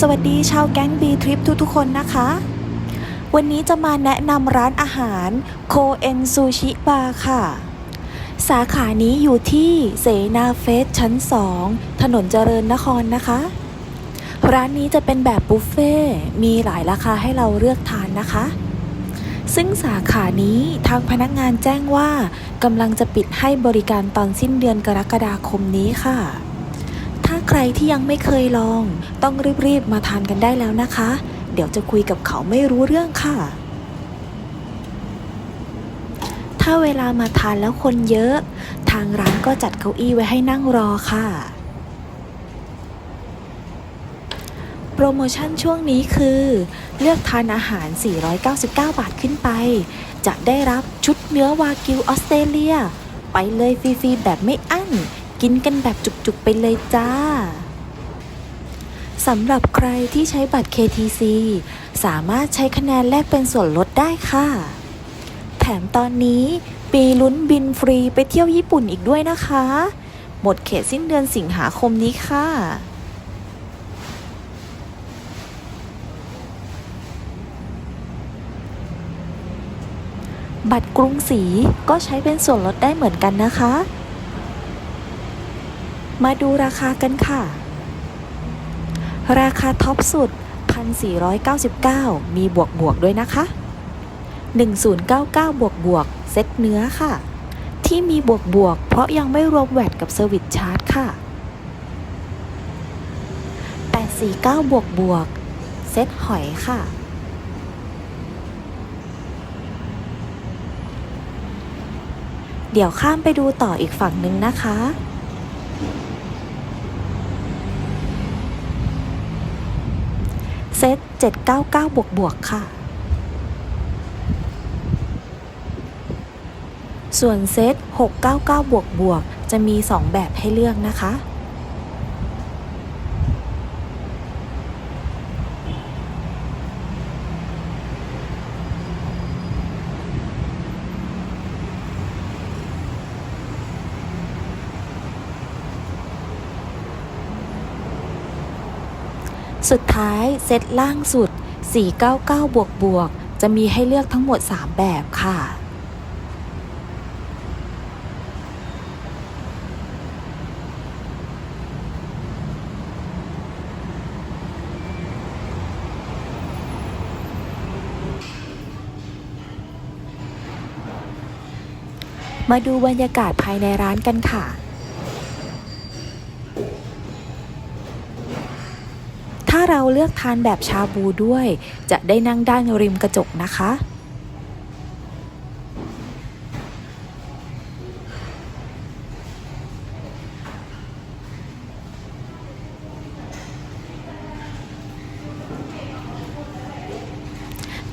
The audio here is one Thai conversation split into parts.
สวัสดีชาวแก๊ง B Trip ทุกๆคนนะคะ วันนี้จะมาแนะนำร้านอาหารโคเอ็นซูชิบาร์ค่ะ สาขานี้อยู่ที่เสนาเฟสชั้น 2 ถนนเจริญนครนะคะ ร้านนี้จะเป็นแบบบุฟเฟ่มีหลายราคาให้เราเลือกทานนะคะ ซึ่งสาขานี้ทางพนักงานแจ้งว่ากำลังจะปิดให้บริการตอนสิ้นเดือนกรกฎาคมนี้ค่ะ ใครที่ยังไม่เคยลอง ต้องรีบๆมาทานกันได้แล้วนะคะ เดี๋ยวจะคุยกับเขาไม่รู้เรื่องค่ะ ถ้าเวลามาทานแล้วคนเยอะ ทางร้านก็จัดเก้าอี้ไว้ให้นั่งรอค่ะ โปรโมชั่นช่วงนี้คือ เลือกทานอาหาร 499 บาทขึ้นไป จะได้รับชุดเนื้อวากิวออสเตรเลีย ไปเลยฟรีๆแบบไม่อั้น กินกันแบบจุกๆไปเลยจ้าสำหรับใครที่ใช้บัตร KTC สามารถใช้คะแนนแลกเป็นส่วนลดได้ค่ะ แถมตอนนี้ปีลุ้นบินฟรีไปเที่ยวญี่ปุ่นอีกด้วยนะคะ หมดเขตสิ้นเดือนสิงหาคมนี้ค่ะ บัตรกรุงศรีก็ใช้เป็นส่วนลดได้เหมือนกันนะคะ มาดูราคากันค่ะ ราคาท็อปสุด 1,499 มีบวกบวกด้วยนะคะ 1099 บวกบวกเซ็ตเนื้อค่ะ ที่มีบวกบวกเพราะยังไม่รวมแวดกับเซอร์วิสชาร์จค่ะ 849 บวกบวกเซ็ตหอยค่ะเดี๋ยวข้ามไปดูต่ออีกฝั่งหนึ่งนะคะ เซต799 บวกบวกค่ะ ส่วนเซต699 บวกบวกจะมี 2 แบบให้เลือกนะคะ สุดท้ายเซตล่างสุด 499 บวกบวก จะมีให้เลือกทั้งหมด 3 แบบค่ะ มาดูบรรยากาศภายในร้านกันค่ะ เลือกทานแบบชาบูด้วย จะได้นั่งด้านริมกระจกนะคะ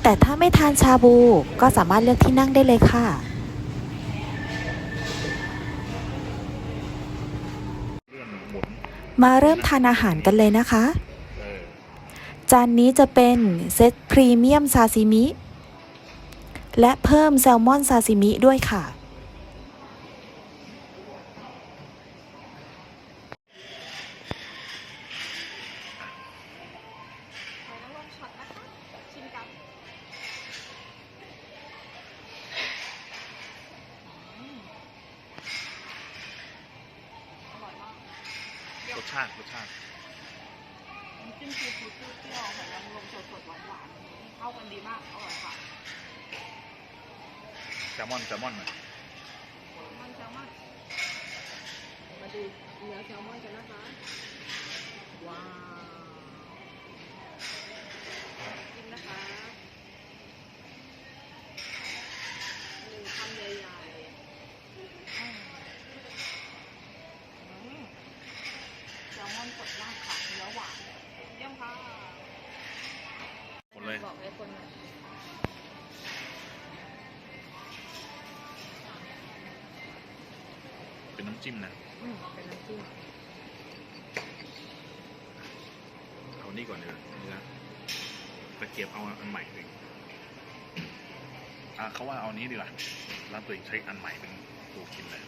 แต่ถ้าไม่ทานชาบูก็สามารถเลือกที่นั่งได้เลยค่ะ มาเริ่มทานอาหารกันเลยนะคะ จานนี้จะเป็นเซตพรีเมียมซาซิมิ และเพิ่มแซลมอนซาซิมิด้วยค่ะ รสชาติรสชาติ จิ้มซีฟู้ดเปรี้ยวๆหอยนางรมสดๆหวานๆเข้ากันดีมากอร่อยค่ะแซลมอนแซลมอนหน่อยมันแซลมอนมาดูเนื้อแซลมอนกันนะคะ จิ้มนะอืมเป็นน้ำจิ้มเอานี่ก่อนเลยนี่นะตะเกียบเอาอันใหม่เลยอะเขาว่าเอานี้ดีกว่าแล้วตัวเองใช้อันใหม่เป็นตัวกินเลย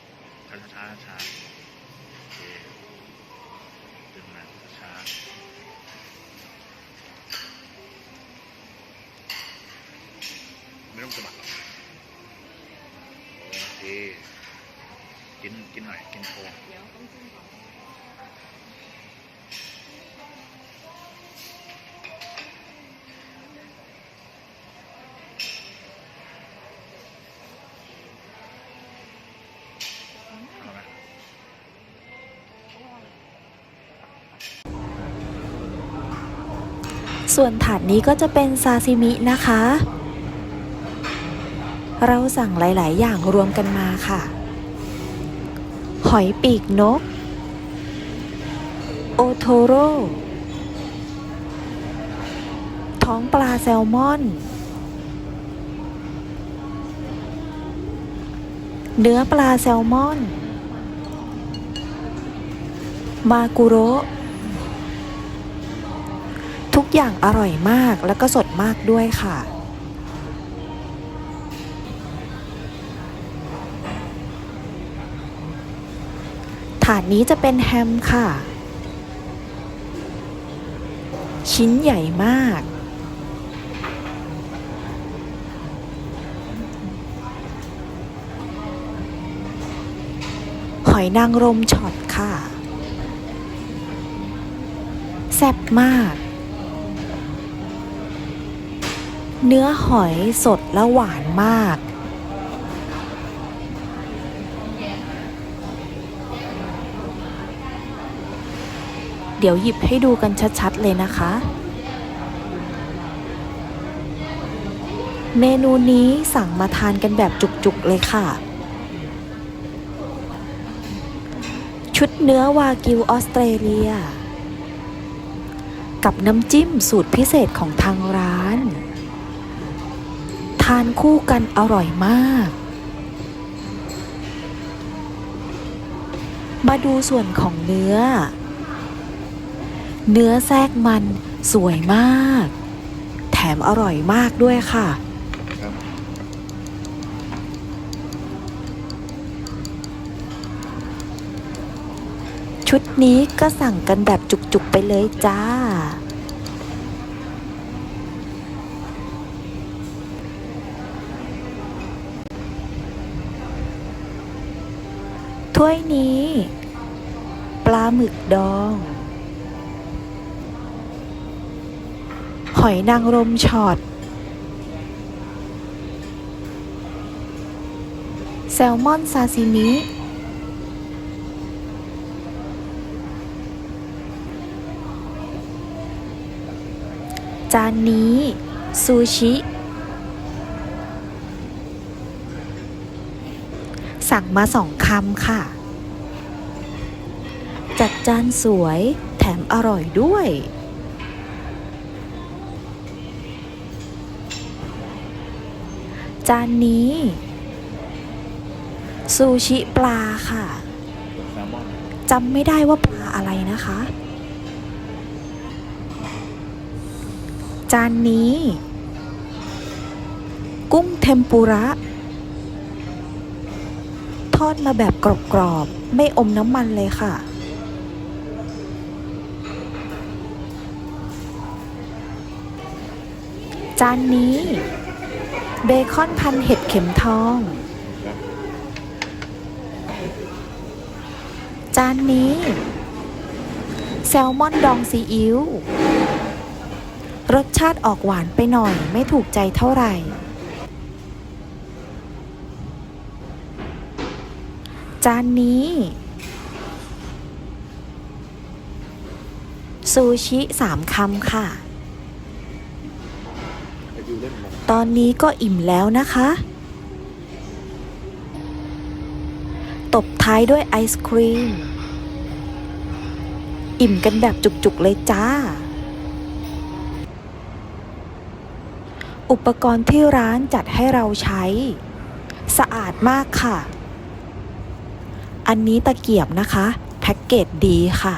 ช้าช้าช้าโอเคดึงมาช้าไม่ต้องสะบัด ว์เดี๋ยวต้องจิ้มก่อนเอาไหมส่วนถาดนี้ก็จะเป็นซาซิมินะคะ เราสั่งหลาย ๆ อย่างรวมกันมาค่ะ หอยปีกนก โอโทโร่ ท้องปลาแซลมอน เนื้อปลาแซลมอน มากุโรทุกอย่างอร่อยมากแล้วก็สดมากด้วยค่ะ ถาดนี้จะเป็นแฮมค่ะ ชิ้นใหญ่มาก หอยนางรมช็อตค่ะ แซ่บมาก เนื้อหอยสดและหวานมาก เดี๋ยวหยิบให้ดูกันชัดๆเลยนะคะ เมนูนี้สั่งมาทานกันแบบจุกๆเลยค่ะ ชุดเนื้อวากิวออสเตรเลีย กับน้ำจิ้มสูตรพิเศษของทางร้าน ทานคู่กันอร่อยมากมาดูส่วนของเนื้อ เนื้อแทรกมันสวยมาก แถมอร่อยมากด้วยค่ะครับชุดนี้ก็สั่งกันแบบจุกๆไปเลยจ้า ถ้วยนี้ ปลาหมึกดอง อยนางรมช็อต แซลมอนซาซิมิ จานนี้ ซูชิ สั่งมาสองคำค่ะ จัดจานสวยแถมอร่อยด้วย จานนี้ ซูชิปลาค่ะจำไม่ได้ว่าปลาอะไรนะคะ จานนี้ กุ้งเทมปุระ ทอดมาแบบกรอบๆ ไม่อมน้ำมันเลยค่ะ จานนี้ เบคอนพันเห็ดเข็มทอง จานนี้ แซลมอนดองซีอิ๊วรสชาติออกหวานไปหน่อยไม่ถูกใจเท่าไหร่ จานนี้ ซูชิสามคำค่ะ ตอนนี้ก็อิ่มแล้วนะคะ ตบท้ายด้วยไอศครีม อิ่มกันแบบจุกๆเลยจ้า อุปกรณ์ที่ร้านจัดให้เราใช้ สะอาดมากค่ะ อันนี้ตะเกียบนะคะ แพ็กเกจดีค่ะ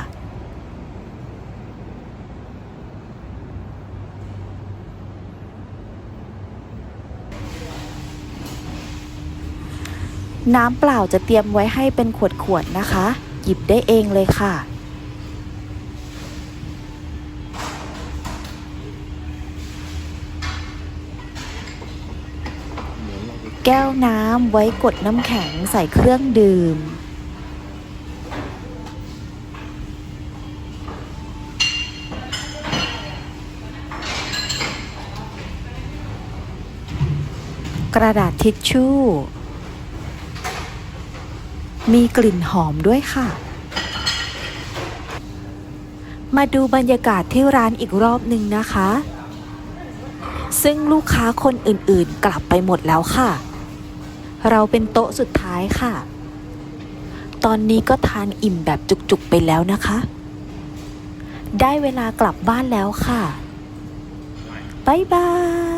น้ำเปล่าจะเตรียมไว้ให้เป็นขวดๆนะคะ หยิบได้เองเลยค่ะ แก้วน้ำไว้กดน้ำแข็งใส่เครื่องดื่ม กระดาษทิชชู่ มีกลิ่นหอมด้วยค่ะ มาดูบรรยากาศที่ร้านอีกรอบหนึ่งนะคะ ซึ่งลูกค้าคนอื่นๆ กลับไปหมดแล้วค่ะ เราเป็นโต๊ะสุดท้ายค่ะ ตอนนี้ก็ทานอิ่มแบบจุกๆไปแล้วนะคะ ได้เวลากลับบ้านแล้วค่ะ บ๊ายบาย